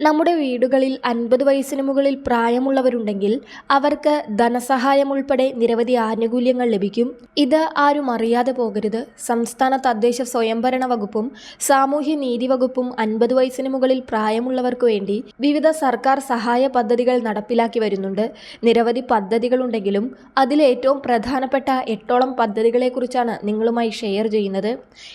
നമ്മുടെ വീടുകളിൽ അൻപത് വയസ്സിന് മുകളിൽ പ്രായമുള്ളവരുണ്ടെങ്കിൽ അവർക്ക് ധനസഹായം ഉൾപ്പെടെ നിരവധി ആനുകൂല്യങ്ങൾ ലഭിക്കും. ഇത് ആരും അറിയാതെ പോകരുത്. സംസ്ഥാന തദ്ദേശ സ്വയംഭരണ വകുപ്പും സാമൂഹ്യ നീതി വകുപ്പും അൻപത് വയസ്സിന് മുകളിൽ പ്രായമുള്ളവർക്ക് വേണ്ടി വിവിധ സർക്കാർ സഹായ പദ്ധതികൾ നടപ്പിലാക്കി വരുന്നുണ്ട്. നിരവധി പദ്ധതികളുണ്ടെങ്കിലും അതിലേറ്റവും പ്രധാനപ്പെട്ട എട്ടോളം പദ്ധതികളെക്കുറിച്ചാണ് നിങ്ങളുമായി ഷെയർ ചെയ്യുന്നത്.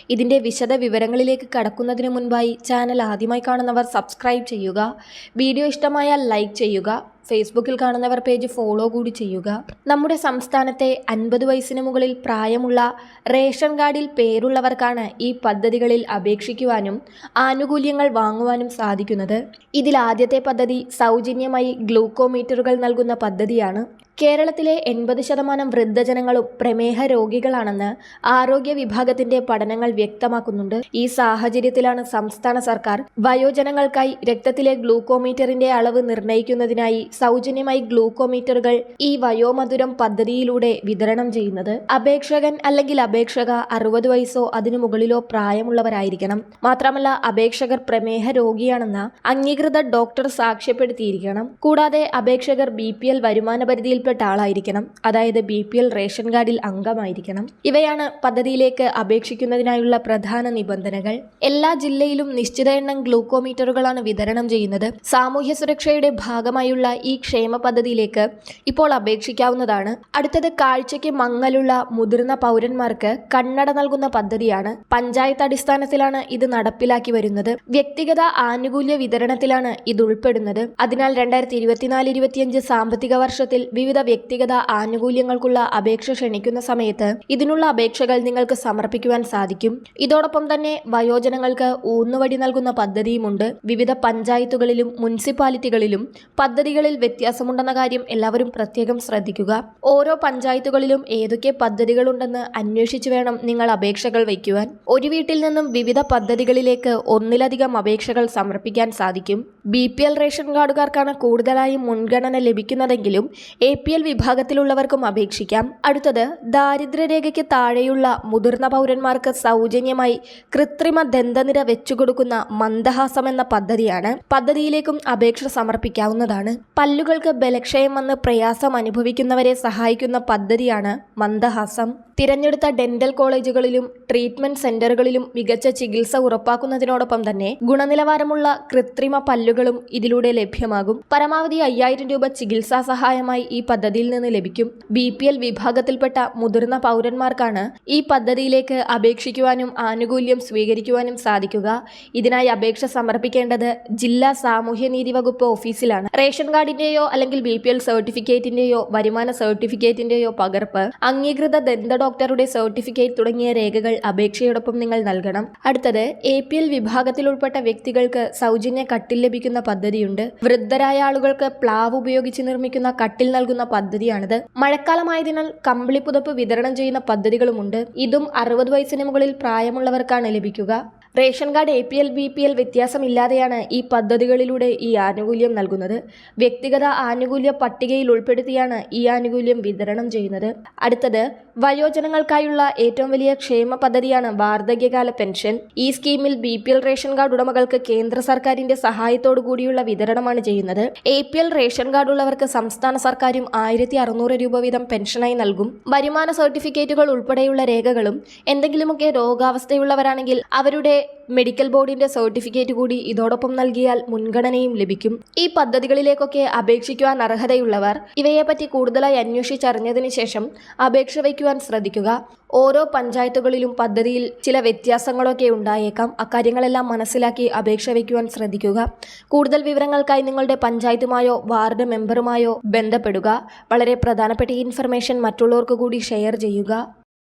ഇതിന്റെ വിശദ വിവരങ്ങളിലേക്ക് കടക്കുന്നതിന് മുൻപായി ചാനൽ ആദ്യമായി കാണുന്നവർ സബ്സ്ക്രൈബ് ചെയ്യുക. വീഡിയോ ഇഷ്ടമായാൽ ലൈക്ക് ചെയ്യുക. ഫേസ്ബുക്കിൽ കാണുന്നവർ പേജ് ഫോളോ കൂടി ചെയ്യുക. നമ്മുടെ സംസ്ഥാനത്തെ അൻപത് വയസ്സിന് മുകളിൽ പ്രായമുള്ള റേഷൻ കാർഡിൽ പേരുള്ളവർക്കാണ് ഈ പദ്ധതികളിൽ അപേക്ഷിക്കുവാനും ആനുകൂല്യങ്ങൾ വാങ്ങുവാനും സാധിക്കുന്നത്. ഇതിൽ ആദ്യത്തെ പദ്ധതി സൗജന്യമായി ഗ്ലൂക്കോമീറ്ററുകൾ നൽകുന്ന പദ്ധതിയാണ്. കേരളത്തിലെ എൺപത് ശതമാനം വൃദ്ധജനങ്ങളും പ്രമേഹ രോഗികളാണെന്ന് ആരോഗ്യ വിഭാഗത്തിന്റെ പഠനങ്ങൾ വ്യക്തമാക്കുന്നുണ്ട്. ഈ സാഹചര്യത്തിലാണ് സംസ്ഥാന സർക്കാർ വയോജനങ്ങൾക്കായി രക്തത്തിലെ ഗ്ലൂക്കോമീറ്ററിന്റെ അളവ് നിർണയിക്കുന്നതിനായി സൗജന്യമായി ഗ്ലൂക്കോമീറ്ററുകൾ ഈ വയോമധുരം പദ്ധതിയിലൂടെ വിതരണം ചെയ്യുന്നത് അപേക്ഷകൻ അല്ലെങ്കിൽ അപേക്ഷക അറുപത് വയസ്സോ അതിനു മുകളിലോ പ്രായമുള്ളവരായിരിക്കണം. മാത്രമല്ല അപേക്ഷകർ പ്രമേഹ രോഗിയാണെന്ന അംഗീകൃത ഡോക്ടർ സാക്ഷ്യപ്പെടുത്തിയിരിക്കണം. കൂടാതെ അപേക്ഷകർ ബി പി എൽ വരുമാന പരിധിയിൽപ്പെട്ട ആളായിരിക്കണം. അതായത് ബി പി എൽ റേഷൻ കാർഡിൽ അംഗമായിരിക്കണം. ഇവയാണ് പദ്ധതിയിലേക്ക് അപേക്ഷിക്കുന്നതിനായുള്ള പ്രധാന നിബന്ധനകൾ. എല്ലാ ജില്ലയിലും നിശ്ചിത എണ്ണം ഗ്ലൂക്കോമീറ്ററുകളാണ് വിതരണം ചെയ്യുന്നത്. സാമൂഹ്യ സുരക്ഷയുടെ ഭാഗമായുള്ള ഈ ക്ഷേമ പദ്ധതിയിലേക്ക് ഇപ്പോൾ അപേക്ഷിക്കാവുന്നതാണ്. അടുത്തത് കാഴ്ചയ്ക്ക് മങ്ങലുള്ള മുതിർന്ന പൗരന്മാർക്ക് കണ്ണട നൽകുന്ന പദ്ധതിയാണ്. പഞ്ചായത്ത് അടിസ്ഥാനത്തിലാണ് ഇത് നടപ്പിലാക്കി വരുന്നത്. വ്യക്തിഗത ആനുകൂല്യ വിതരണത്തിലാണ് ഇത് ഉൾപ്പെടുന്നത്. അതിനാൽ രണ്ടായിരത്തി ഇരുപത്തിനാല് ഇരുപത്തിയഞ്ച് സാമ്പത്തിക വർഷത്തിൽ വിവിധ വ്യക്തിഗത ആനുകൂല്യങ്ങൾക്കുള്ള അപേക്ഷ ക്ഷണിക്കുന്ന സമയത്ത് ഇതിനുള്ള അപേക്ഷകൾ നിങ്ങൾക്ക് സമർപ്പിക്കുവാൻ സാധിക്കും. ഇതോടൊപ്പം തന്നെ വയോജനങ്ങൾക്ക് ഊന്നുവടി നൽകുന്ന പദ്ധതിയുമുണ്ട്. വിവിധ പഞ്ചായത്തുകളിലും മുനിസിപ്പാലിറ്റികളിലും പദ്ധതികളിൽ വ്യത്യാസമുണ്ടെന്ന കാര്യം എല്ലാവരും പ്രത്യേകം ശ്രദ്ധിക്കുക. ഓരോ പഞ്ചായത്തുകളിലും ഏതൊക്കെ പദ്ധതികളുണ്ടെന്ന് അന്വേഷിച്ചു വേണം നിങ്ങൾ അപേക്ഷകൾ വയ്ക്കുവാൻ. ഒരു വീട്ടിൽ നിന്നും വിവിധ പദ്ധതികളിലേക്ക് ഒന്നിലധികം അപേക്ഷകൾ സമർപ്പിക്കാൻ സാധിക്കും. ബി പി എൽ റേഷൻ കാർഡുകാർക്കാണ് കൂടുതലായും മുൻഗണന ലഭിക്കുന്നതെങ്കിലും എ പി എൽ വിഭാഗത്തിലുള്ളവർക്കും അപേക്ഷിക്കാം. അടുത്തത് ദാരിദ്ര്യരേഖയ്ക്ക് താഴെയുള്ള മുതിർന്ന പൗരന്മാർക്ക് സൗജന്യമായി കൃത്രിമ ദന്തനിര വെച്ചുകൊടുക്കുന്ന മന്ദഹാസം എന്ന പദ്ധതിയാണ് പദ്ധതിയിലേക്കും അപേക്ഷ സമർപ്പിക്കാവുന്നതാണ്. പല്ലുകൾക്ക് ബലക്ഷയം വന്ന് പ്രയാസം അനുഭവിക്കുന്നവരെ സഹായിക്കുന്ന പദ്ധതിയാണ് മന്ദഹാസം. തിരഞ്ഞെടുത്ത ഡെന്റൽ കോളേജുകളിലും ട്രീറ്റ്മെന്റ് സെന്ററുകളിലും മികച്ച ചികിത്സ ഉറപ്പാക്കുന്നതിനോടൊപ്പം തന്നെ ഗുണനിലവാരമുള്ള കൃത്രിമ പല്ലുകളും ഇതിലൂടെ ലഭ്യമാകും. പരമാവധി അയ്യായിരം രൂപ ചികിത്സാ സഹായമായി ഈ പദ്ധതിയിൽ നിന്ന് ലഭിക്കും. ബി പി എൽ വിഭാഗത്തിൽപ്പെട്ട മുതിർന്ന പൗരന്മാർക്കാണ് ഈ പദ്ധതിയിലേക്ക് അപേക്ഷിക്കുവാനും ആനുകൂല്യം സ്വീകരിക്കുവാനും സാധിക്കുക. ഇതിനായി അപേക്ഷ സമർപ്പിക്കേണ്ടത് ജില്ലാ സാമൂഹ്യനീതി വകുപ്പ് ഓഫീസിലാണ്. റേഷൻ കാർഡിന്റെയോ അല്ലെങ്കിൽ ബി സർട്ടിഫിക്കറ്റിന്റെയോ വരുമാന സർട്ടിഫിക്കറ്റിന്റെയോ പകർപ്പ് അംഗീകൃത ദന്ത ഡോക്ടറുടെ സർട്ടിഫിക്കറ്റ് തുടങ്ങിയ രേഖകൾ അപേക്ഷയോടൊപ്പം നിങ്ങൾ നൽകണം. അടുത്തത് എ പി എൽ വിഭാഗത്തിൽ ഉൾപ്പെട്ട വ്യക്തികൾക്ക് സൗജന്യ കട്ടിൽ ലഭിക്കുന്ന പദ്ധതിയുണ്ട്. വൃദ്ധരായ ആളുകൾക്ക് പ്ലാവ് ഉപയോഗിച്ച് നിർമ്മിക്കുന്ന കട്ടിൽ നൽകുന്ന പദ്ധതിയാണിത്. മഴക്കാലമായതിനാൽ കമ്പിളിപ്പുതപ്പ് വിതരണം ചെയ്യുന്ന പദ്ധതികളുമുണ്ട്. ഇതും അറുപത് വയസ്സിന് മുകളിൽ പ്രായമുള്ളവർക്കാണ് ലഭിക്കുക. Ration card A P L B P L വ്യത്യാസമില്ലാതെയാണ് ഈ പദ്ധതികളിലൂടെ ഈ ആനുകൂല്യം നൽകുന്നത്. വ്യക്തിഗത ആനുകൂല്യ പട്ടികയിൽ ഉൾപ്പെടുത്തിയാണ് ഈ ആനുകൂല്യം വിതരണം ചെയ്യുന്നത്. അടുത്തത് വയോജനങ്ങൾക്കായുള്ള ഏറ്റവും വലിയ ക്ഷേമ പദ്ധതിയാണ് വാർദ്ധക്യകാല പെൻഷൻ. ഈ സ്കീമിൽ B P L ration card ഉടമകൾക്ക് കേന്ദ്ര സർക്കാരിന്റെ സഹായത്തോടു കൂടിയുള്ള വിതരണമാണ് ചെയ്യുന്നത്. A P L ration card ഉള്ളവർക്ക് സംസ്ഥാന സർക്കാരും ആയിരത്തി അറുന്നൂറ് രൂപ വീതം പെൻഷനായി നൽകും. വരുമാന സർട്ടിഫിക്കറ്റുകൾ ഉൾപ്പെടെയുള്ള രേഖകളും എന്തെങ്കിലുമൊക്കെ രോഗാവസ്ഥയുള്ളവരാണെങ്കിൽ അവരുടെ മെഡിക്കൽ ബോർഡിന്റെ സർട്ടിഫിക്കറ്റ് കൂടി ഇതോടൊപ്പം നൽകിയാൽ മുൻഗണനയും ലഭിക്കും. ഈ പദ്ധതികളിലേക്കൊക്കെ അപേക്ഷിക്കുവാൻ അർഹതയുള്ളവർ ഇവയെപ്പറ്റി കൂടുതലായി അന്വേഷിച്ചറിഞ്ഞതിന് ശേഷം അപേക്ഷ വയ്ക്കുവാൻ ശ്രദ്ധിക്കുക. ഓരോ പഞ്ചായത്തുകളിലും പദ്ധതിയിൽ ചില വ്യത്യാസങ്ങളൊക്കെ ഉണ്ടായേക്കാം. അക്കാര്യങ്ങളെല്ലാം മനസ്സിലാക്കി അപേക്ഷ വയ്ക്കുവാൻ ശ്രദ്ധിക്കുക. കൂടുതൽ വിവരങ്ങൾക്കായി നിങ്ങളുടെ പഞ്ചായത്തുമായോ വാർഡ് മെമ്പറുമായോ ബന്ധപ്പെടുക. വളരെ പ്രധാനപ്പെട്ട ഇൻഫർമേഷൻ മറ്റുള്ളവർക്ക് കൂടി ഷെയർ ചെയ്യുക.